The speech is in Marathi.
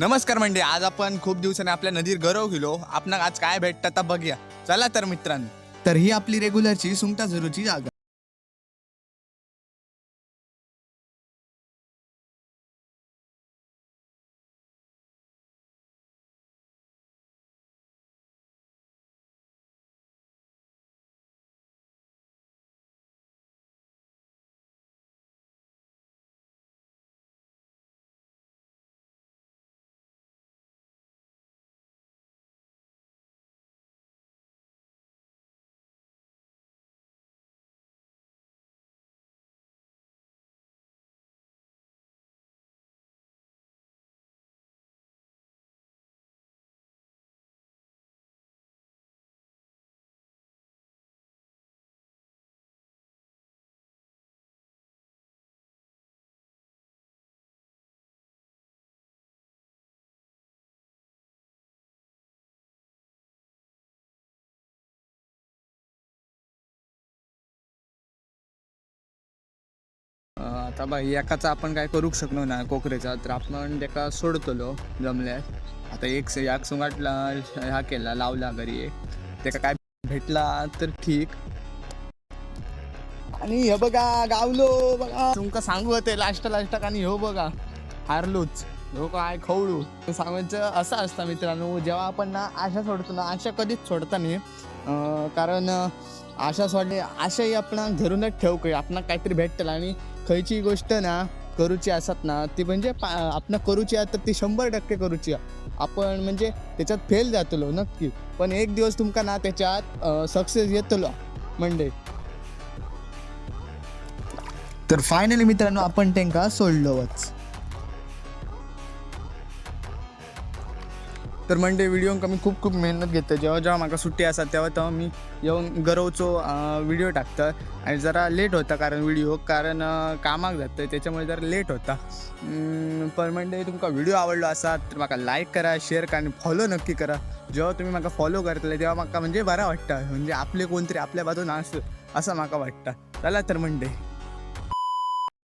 नमस्कार म्हणजे आज आपण खूप दिवसांनी आपल्या नदीर गरव गेलो आपण आज काय भेटतं आता बघूया. चला तर मित्रांनो. तर ही आपली रेग्युलरची सुंगटा झरूची जागा. आता बाई एकाचा आपण काय करू शकलो ना कोकरेचा तर आपण त्याका सोडतलो जमल्यास आता एक स- एक सुंगाटला ह्या केला लावला घरी एक. त्याका काय भेटला तर ठीक. आणि हे बघा गावलो बघा. तुमका सांगू ते लास्ट लास्टाक आणि हो बघा हारलोच. हो काय खवळू. तर सांगायचं असं असतं मित्रांनो जेव्हा आपण ना आशा सोडतो ना आशा कधीच सोडता नाही. कारण आशा सोडणे आशाही आपण घरूनच ठेवू काही आपण काहीतरी भेटतील आणि खयची गोष्ट ना करूची असत ना ती म्हणजे पा आपण करूची आहे तर ती शंभर टक्के करूची आहे. आपण म्हणजे त्याच्यात फेल जातलो नक्की. पण एक दिवस तुमका ना त्याच्यात सक्सेस येतलो म्हणजे तर फायनली मित्रांनो आपण त्यांका सोडलोच. तर मंडे व्हिडिओ आमी खूप खूप मेहनत घेतो जेव्हा जेव्हा म्हाका सुट्टी असतात तेव्हा तेव्हा मी येऊन गरवचो व्हिडिओ टाकतं. आणि जरा लेट होता कारण व्हिडिओ कारण कामाक जातं त्याच्यामुळे जरा लेट होता. पर मंडे तुमकां तुमका व्हिडिओ आवडलो आसा तर म्हाका लाईक करा शेअर करा आणि फॉलो नक्की करा. जेव्हा तुम्ही म्हाका फॉलो करतले तेव्हा म्हाका म्हणजे बरं वाटतं. म्हणजे आपले कोणतरी आपल्या बाजून असं असं म्हाका वाटतं. चला तर मंडे